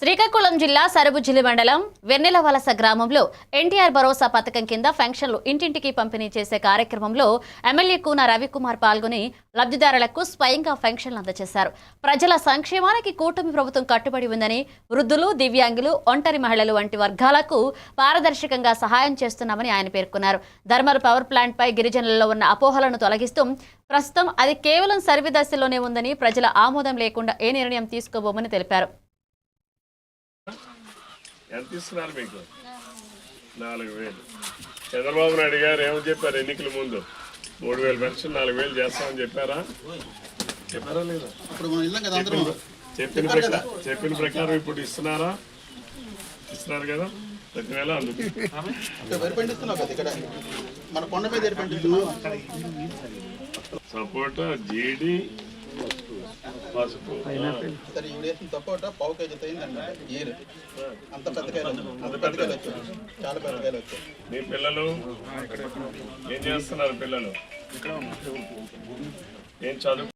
శ్రీకాకుళం జిల్లా సరుబుజ్జిలి మండలం వెన్నెలవలస గ్రామంలో ఎన్టీఆర్ భరోసా పథకం కింద పెన్షన్లు ఇంటింటికి పంపిణీ చేసే కార్యక్రమంలో ఎమ్మెల్యే కూన రవికుమార్ పాల్గొని లబ్ధిదారులకు స్వయంగా పెన్షన్లు అందజేశారు. ప్రజల సంక్షేమానికి కూటమి ప్రభుత్వం కట్టుబడి ఉందని వృద్ధులు దివ్యాంగులు ఒంటరి మహిళలు వంటి వర్గాలకు పారదర్శకంగా సహాయం చేస్తున్నామని ఆయన పేర్కొన్నారు. ధర్మల్ పవర్ ప్లాంట్పై గిరిజనులలో ఉన్న అపోహలను తొలగిస్తూ ప్రస్తుతం అది కేవలం సర్వే దశలోనే ఉందని ప్రజల ఆమోదం లేకుండా ఏ నిర్ణయం తీసుకోబోమని తెలిపారు. ఎంత ఇస్తున్నారు మీకు? నాలుగు వేలు. చంద్రబాబు నాయుడు గారు ఏమని చెప్పారు ఎన్నికల ముందు? మూడు వేలు పెన్షన్ నాలుగు వేలు చేస్తామని చెప్పారా? చెప్పారా లేదా ఇప్పుడు మనం వెళ్ళాం కదా అందరం. చెప్పిన ప్రకారం చెప్పిన ప్రకారం ఇప్పుడు ఇస్తున్నారా? ఇస్తున్నారు కదా? ప్రతి నెల అందుకు సపోటా జీడి సరే ఇవి వేసిన సపోటా పావు కేజీ అయిందండి ఏరు. అంత పెద్ద కాయలు అంత పెద్ద కాయలు వచ్చాయి. చాలా పెద్ద కాయలు వచ్చాయి. మీ పిల్లలు? ఏం చేస్తున్నారు పిల్లలు? ఏం చదువు?